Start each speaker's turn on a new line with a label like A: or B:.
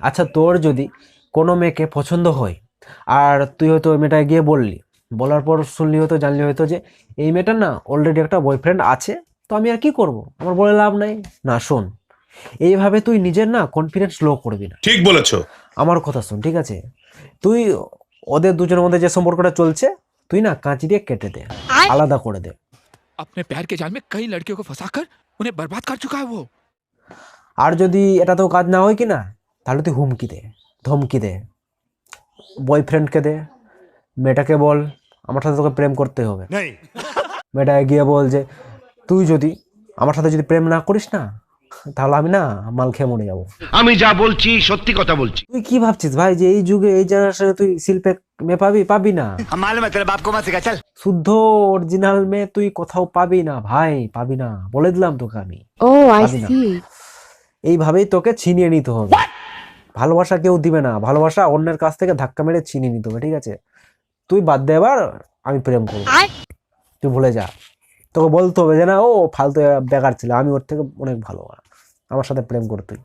A: আচ্ছা তোর যদি কোনো মেয়েকে পছন্দ হয় আর তুই হয়তো ওই মেয়েটাকে গিয়ে বললি বলার পর শুনলি হয়তো জানলি হয়তো যে এই মেয়েটার না অলরেডি একটা বয়ফ্রেন্ড আছে তো আমি আর কি করব আমার বলে লাভ নাই না শোন এইভাবে তুই নিজের না কনফিডেন্স লো করবি না
B: ঠিক বলেছো
A: আমার কথা শোন ঠিক আছে তুই ওদের দুজনের মধ্যে যে সম্পর্কটা চলছে তুই না কাঁচি দিয়ে কেটে দে আলাদা করে দে
C: अपने प्यार के जाल में कई लड़कियों को फंसाकर उन्हें बर्बाद कर चुका है वो
A: আর যদি এটাতেও কাজ না হয় কি না তাহলে তুই হুমকি দে ধমকি দে। বয়ফ্রেন্ডকে দে মেয়েটাকে বল আমার সাথে তোকে প্রেম করতে হবে। মেয়েটা গিয়ে বল যে তুই যদি আমার সাথে যদি প্রেম না করিস না তাহলে আমি না মাল খেয়ে মরে যাব।
D: আমি যা বলছি সত্যি কথা বলছি।
A: তুই কি ভাবছিস ভাই যে এই যুগে এই জেনারেশনে তুই শিল্পে মেয়ে পাবি পাবি না? শুদ্ধ অরিজিনাল মেয়ে তুই কোথাও পাবি না ভাই পাবি না। বলে দিলাম তোকে আমি।
E: ও
A: আই
E: সি
A: এইভাবেই তোকে ছিনিয়ে নিতে হবে। ভালোবাসা কেউ দিবে না। ভালোবাসা অন্যের কাছ থেকে ধাক্কা মেরে চিনি নিতে হবে ঠিক আছে? তুই বাদ দে এবার আমি প্রেম করব। তুই ভুলে যা। তোকে বলতে হবে যে না ও ফালতু বেকার ছিল আমি ওর থেকে অনেক ভালো আমার সাথে প্রেম কর তুই